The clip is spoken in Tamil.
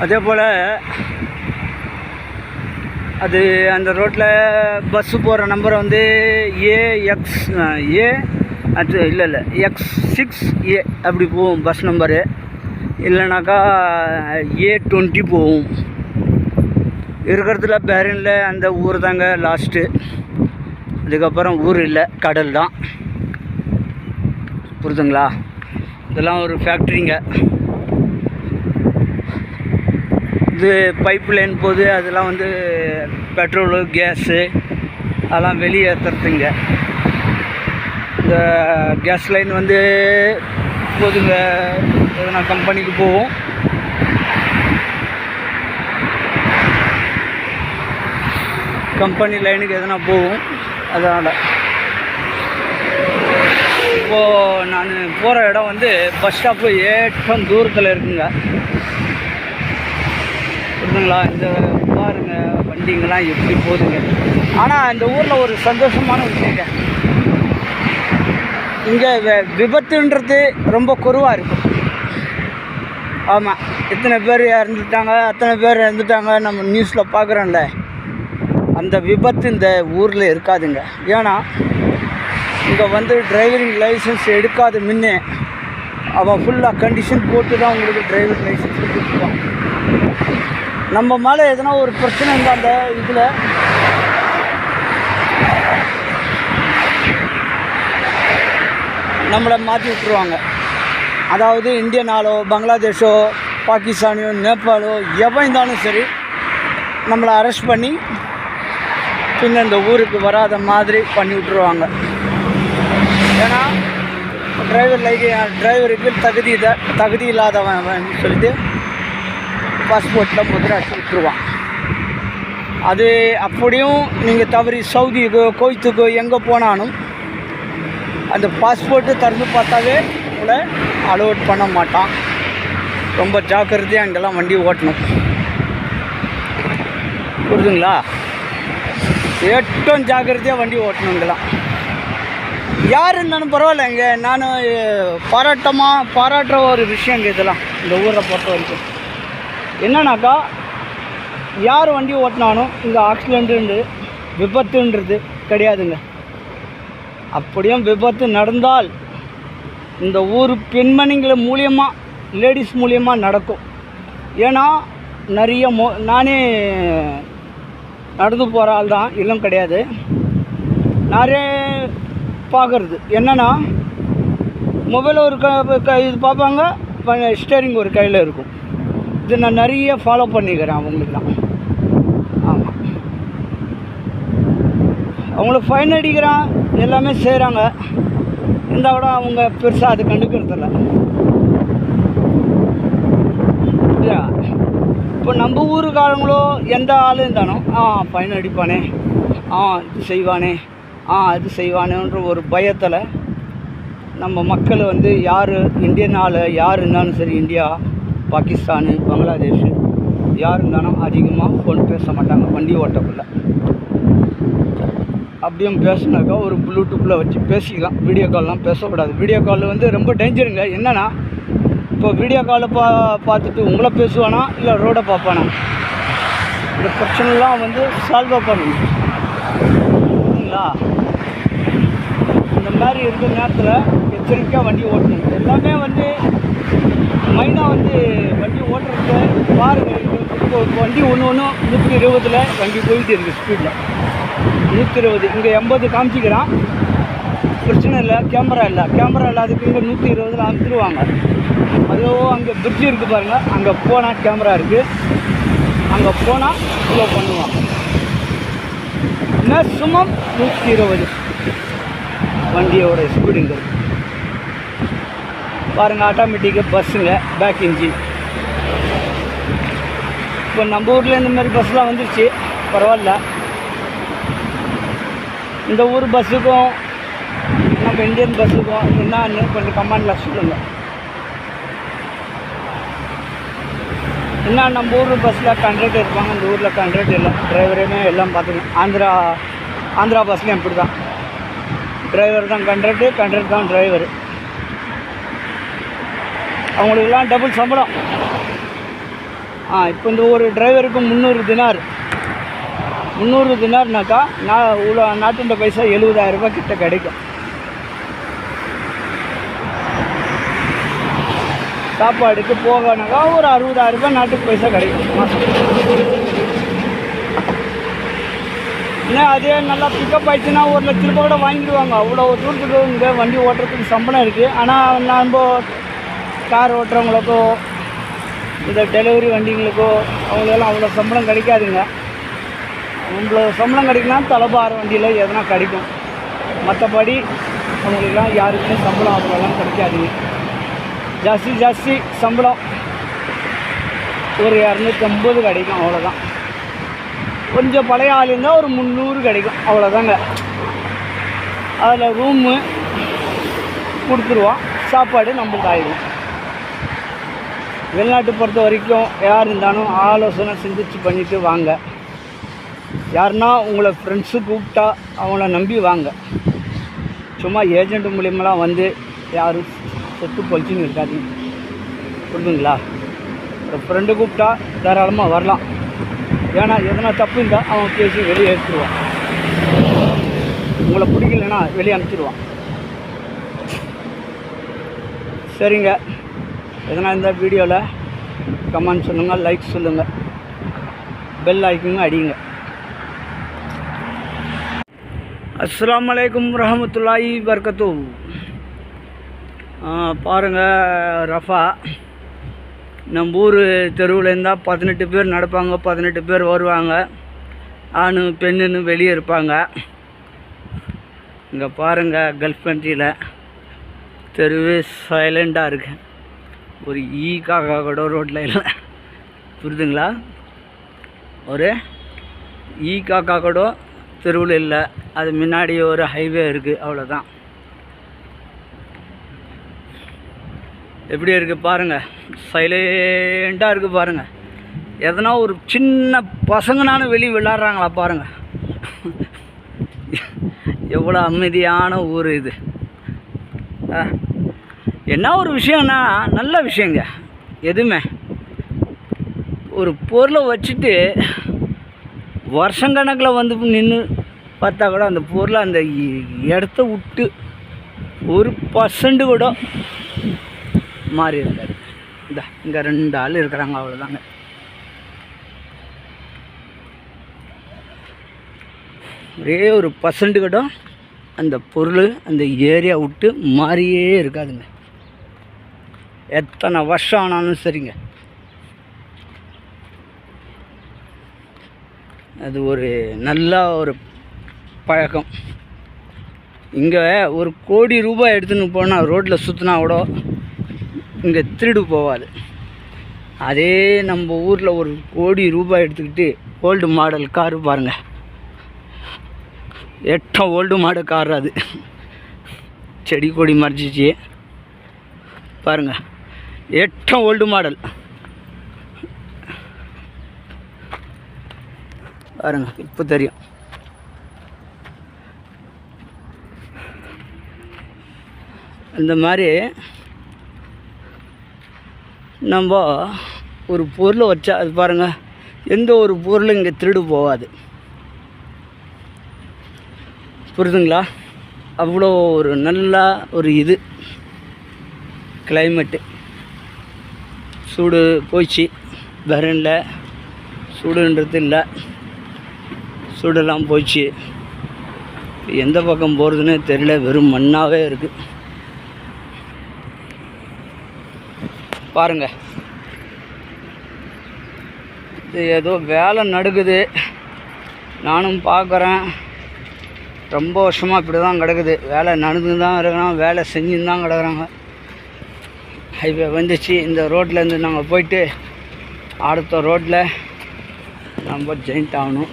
அதே போல் அது அந்த ரோட்டில் பஸ்ஸு போகிற நம்பர் வந்து ஏ எக்ஸ் ஏ அது இல்லை இல்லை எக்ஸ் சிக்ஸ் ஏ அப்படி போகும் பஸ் நம்பரு இல்லைனாக்கா ஏ டுவெண்ட்டி போகும். இருக்கிறதுல பேரனில் அந்த ஊர் தாங்க லாஸ்ட்டு அதுக்கப்புறம் ஊர் இல்லை கடல் தான். புரிதுங்களா? இதெல்லாம் ஒரு ஃபேக்ட்ரிங்க இது பைப் லைன் போது அதெல்லாம் வந்து பெட்ரோலு கேஸு அதெல்லாம் வெளியேற்றுறதுங்க இந்த கேஸ் லைன் வந்து போதுங்க எதனா கம்பெனிக்கு போகும் கம்பெனி லைனுக்கு எதனா போகும் அதனால். இப்போது நான் போகிற இடம் வந்து பஸ் ஸ்டாப்பு ஏற்றம் தூரத்தில் இருக்குங்க. இருக்குங்களா இந்த பாருங்க வண்டிங்கெல்லாம் எப்படி போகுதுங்க. ஆனால் இந்த ஊரில் ஒரு சந்தோஷமான விஷயங்க. இங்கே விபத்துன்றது ரொம்ப குறைவாக இருக்கும் ஆமாம் இத்தனை பேர் இறந்துட்டாங்க அத்தனை பேர் இறந்துட்டாங்க நம்ம நியூஸில் பார்க்குறோம்ல அந்த விபத்து இந்த ஊரில் இருக்காதுங்க. ஏன்னா இங்கே வந்து டிரைவிங் லைசன்ஸ் எடுக்காத முன்னே அவன் ஃபுல்லாக கண்டிஷன் போட்டு தான் உங்களுக்கு டிரைவிங் லைசன்ஸ் கொடுத்துருப்பான். நம்ம மேலே எதனா ஒரு பிரச்சனை இருந்தால் அந்த இதில். நம்மளை மாற்றி விட்ருவாங்க அதாவது இந்தியனாலோ பங்களாதேஷோ பாகிஸ்தானியோ நேபாளோ எவன் இருந்தாலும் சரி நம்மளை அரெஸ்ட் பண்ணி பின்ன இந்த ஊருக்கு வராத மாதிரி பண்ணி விட்ருவாங்க ஏன்னா டிரைவர் லைக் டிரைவருக்கு தகுதி தகுதி இல்லாதவன் சொல்லிட்டு பாஸ்போர்ட்டில் முதிரை அடிச்சு விட்டுருவான். அது அப்படியும் நீங்கள் தவறி சவுதிக்கோ கோயத்துக்கோ எங்கே போனாலும் அந்த பாஸ்போர்ட்டு திறந்து பார்த்தாவே உங்களை அலோட் பண்ண மாட்டான். ரொம்ப ஜாக்கிரதையாக அங்கெல்லாம் வண்டி ஓட்டணும். புரிதுங்களா ஏட்டும் ஜாக்கிரதையாக வண்டி ஓட்டணும் இங்கெல்லாம். யார் இருந்தாலும் பரவாயில்ல இங்கே நான் பாராட்டமாக பாராட்டுற ஒரு விஷயம் இங்கே இதெல்லாம். இந்த ஊரை பொறுத்த வரைக்கும் என்னன்னாக்கா யார் வண்டி ஓட்டினாலும் இந்த ஆக்சிடென்ட்டு விபத்துன்றது கிடையாதுங்க. அப்படியும் விபத்து நடந்தால் இந்த ஊர் பெண்மணிங்களை மூலியமாக லேடிஸ் மூலியமாக நடக்கும். ஏன்னா நிறைய மோ நானே நடந்து போகிற ஆள் தான் இல்லம் கிடையாது. நிறைய பார்க்குறது என்னென்னா மொபைல் ஒரு க க- இது பார்ப்பாங்க ஸ்டேரிங் ஒரு கையில் இருக்கும். இது நான் நிறைய ஃபாலோ பண்ணிக்கிறேன் அவங்களுக்குலாம் ஆமாம் அவங்களுக்கு ஃபைன் அடிக்கிறான் எல்லாமே செய்கிறாங்க இருந்தால் கூட அவங்க பெருசாக அது கண்டுக்கிறதில்ல இல்லையா இப்போ நம்ம ஊருக்காரங்களோ எந்த ஆளும் இருந்தாலும் ஆ ஃபைன் அடிப்பானே. ஆ இது செய்வானே. ஆ அது செய்வானேன்ற ஒரு பயத்தில் நம்ம மக்கள் வந்து யார் இந்தியன் ஆள் யார் இருந்தாலும் சரி இந்தியா பாகிஸ்தானு பங்களாதேஷ் யார் இருந்தாலும் அதிகமாக ஃபோன் பேச மாட்டாங்க வண்டி ஓட்டக்குள்ள. அப்படியும் பேசினாக்கா ஒரு ப்ளூடூத்தில் வச்சு பேசிக்கலாம். வீடியோ கால்லாம் பேசக்கூடாது. வீடியோ கால் வந்து ரொம்ப டேஞ்சருங்க என்னென்னா இப்போ வீடியோ காலை பா பார்த்துட்டு உங்களை பேசுவானா இல்லை ரோடை பார்ப்பானா? இந்த பிரச்சனைலாம் வந்து சால்வாக பண்ணணும். சரிங்களா இந்த மாதிரி இருக்கிற நேரத்தில் எச்சரிக்கையாக வண்டி ஓட்டணும். எல்லாமே வந்து மைனாக வந்து வண்டி ஓட்டுறதுக்கு பாருங்கள் வண்டி ஒன்று ஒன்றும் நூற்றி இருபதில் வண்டி போயிட்டு இருக்குது ஸ்பீடில் நூற்றி இருபது. இங்கே எண்பது காமிச்சிக்கிறான். பிரச்சனை இல்லை கேமரா இல்லை. கேமரா இல்லாததுக்கு இங்கே நூற்றி இருபதில் அனுப்பிடுவாங்க அதுவும் அங்கே பிரிட்ஜ் இருக்குது பாருங்கள் அங்கே போனால் கேமரா இருக்குது அங்கே போனால் ஸ்லோ பண்ணுவாங்க. மேக்ஸிமம் நூற்றி இருபது. வண்டியோட ஸ்பீடுங்கிறது பாருங்கள் ஆட்டோமேட்டிக்கு பஸ்ஸுங்க பேக் இன்ஜின் இப்போ நம்ம ஊரில் இந்த மாதிரி பஸ்லாம் வந்துருச்சு. பரவாயில்ல. இந்த ஊர் பஸ்ஸுக்கும் நம்ம இந்தியன் பஸ்ஸுக்கும் என்னன்னு கொஞ்சம் கமெண்டில் சொல்லுங்கள் என்ன நம்ம ஊர் பஸ்ஸில் கண்ட்ரக்டர் இருப்பாங்க இந்த ஊரில் கண்ட்ரக்டர் இல்லை டிரைவரையுமே எல்லாம் பார்த்துக்கணும் ஆந்திரா ஆந்திரா பஸ்லேயும் இப்படி தான் டிரைவர் தான் கண்ட்ரக்டர் கண்ட்ரக்டர் தான் டிரைவர் அவங்களுக்கெல்லாம் டபுள் சம்பளம். ஆ இப்போ இந்த ஒரு டிரைவருக்கு முந்நூறு தினார். முந்நூறு தினார்னாக்கா நான் இவ்வளோ நாட்டுண்ட பைசா எழுபதாயிரம் ரூபாய் கிட்ட கிடைக்கும். சாப்பாடுக்கு போகனாக்கா ஒரு அறுபதாயிரம் ரூபாய் நாட்டுக்கு பைசா கிடைக்கும் மாதம் ஏன்னா அதே நல்லா பிக்கப் ஆயிடுச்சுன்னா ஒரு லட்ச ரூபாய் கூட வாங்கிடுவாங்க. அவ்வளோ தூரத்துக்கு இங்கே வண்டி ஓட்டுறதுக்கு சம்பளம் இருக்குது ஆனால் நம்ம கார் ஓட்டுறவங்களுக்கோ இந்த டெலிவரி வண்டிங்களுக்கோ அவங்களெல்லாம் அவ்வளோ சம்பளம் கிடைக்காதுங்க. அவ்வளோ சம்பளம் கிடைக்குன்னா தலைபார வண்டியில் எதனா கிடைக்கும். மற்றபடி அவங்களுக்குலாம் யாருக்குமே சம்பளம் அவ்வளோலாம் கிடைக்காதுங்க. ஜாஸ்தி ஜாஸ்தி சம்பளம். ஒரு இரநூத்தம்பது கிடைக்கும் அவ்வளோதான். கொஞ்சம் பழைய ஆள் இருந்தால் ஒரு முந்நூறு கிடைக்கும் அவ்வளோதாங்க. அதில் ரூமு கொடுத்துருவோம் சாப்பாடு நம்மளுக்கு ஆயிடும். வெளிநாட்டு பொறுத்த வரைக்கும் யார் இருந்தாலும் ஆலோசனை சிந்திச்சு பண்ணிவிட்டு வாங்க. யாருன்னா உங்களை ஃப்ரெண்ட்ஸு கூப்பிட்டா அவங்கள நம்பி வாங்க. சும்மா ஏஜென்ட் மூலியமெல்லாம் வந்து யாரும் செத்து பொழிச்சுன்னு இருக்காதீங்க. புரிஞ்சுங்களா? ஒரு ஃப்ரெண்டு கூப்பிட்டா தாராளமாக வரலாம். ஏன்னா எதனா தப்பு இருந்தால் அவன் பேசி வெளியே எடுத்துருவான். உங்களை பிடிக்கலன்னா வெளியே அனுப்பிச்சிடுவான் சரிங்க. எதனால் இந்த வீடியோவில் கமெண்ட் சொல்லுங்கள் லைக் சொல்லுங்கள் பெல் ஐக்கனும் அடிங்க. அஸ்லாம் அலைக்கும் ரஹமத்துல்லாஹி வர்கத்து பாருங்கள் ரஃபா. நம்ம ஊர் தெருவில் இருந்தால் பதினெட்டு பேர் நடப்பாங்க பதினெட்டு பேர் வருவாங்க. ஆணு பெண்ணுன்னு வெளியே இருப்பாங்க. இங்கே பாருங்கள் கல்ஃப் கண்ட்ரியில் தெருவே சைலண்டாக இருக்கு. ஒரு e ஈ காக்கா கூட ரோட்டில் இல்லை. புரிதுங்களா? ஒரு e ஈ காக்கா கூட தெருவில் இல்லை. அது முன்னாடி ஒரு ஹைவே இருக்குது அவ்வளோதான் எப்படி இருக்குது பாருங்கள் சைலண்ட்டாக இருக்குது பாருங்கள் எதனா ஒரு சின்ன பசங்கனான வெளியே விளாட்றாங்களா பாருங்கள் எவ்வளோ அமைதியான ஊர் இது. ஆ. என்ன ஒரு விஷயம்னா நல்ல விஷயங்க. எதுவுமே. ஒரு பொருளை வச்சுட்டு வருஷங்கணக்கில் வந்து நின்று பார்த்தா கூட அந்த பொருளை அந்த இ- இடத்த விட்டு ஒரு பர்சன்ட் கூட மாறி இருக்காரு இந்த இங்கே ரெண்டு ஆள் இருக்கிறாங்க அவ்வளோதாங்க ஒரே ஒரு பர்சன்ட் கூட அந்த பொருள் அந்த ஏரியா விட்டு மாறியே இருக்காதுங்க. எத்தனை வருஷம் ஆனாலும் சரிங்க. அது ஒரு நல்ல ஒரு பழக்கம். இங்கே ஒரு கோடி ரூபாய் எடுத்துன்னு போனால் ரோட்டில் சுற்றினா கூட இங்கே திருடு போகாது அதே நம்ம ஊரில் ஒரு கோடி ரூபாய் எடுத்துக்கிட்டு ஓல்டு மாடல் காரு பாருங்கள் எட்டம் ஓல்டு மாடல் கார் அது. செடி கொடி மறைச்சிச்சு பாருங்கள் எட்டம் ஓல்டு மாடல். பாருங்க இப்போ தெரியும். இந்த மாதிரி நம்ம ஒரு பொருளை வச்சா அது பாருங்கள் எந்த ஒரு பொருளும் இங்கே திருடு போகாது. புரியுதுங்களா? அவ்வளோ ஒரு நல்லா ஒரு இது கிளைமேட்டு சூடு போயிடுச்சு பஹ்ரைனில் சூடுன்றது இல்லை. சூடெல்லாம் போயிடுச்சு எந்த பக்கம் போகிறதுனே தெரியல. வெறும் மண்ணாகவே இருக்குது பாருங்கள் இது ஏதோ வேலை நடக்குது. நானும் பார்க்குறேன். ரொம்ப வருஷமாக இப்படி தான் கிடக்குது. வேலை நடந்து தான் இருக்கிறான். வேலை செஞ்சுன்னு தான் கிடக்குறாங்க. ஹைவே வந்துச்சு. இந்த ரோட்லேருந்து நாங்கள் போயிட்டு அடுத்த ரோட்டில் நம்ம ஜெயிண்ட் ஆகணும்.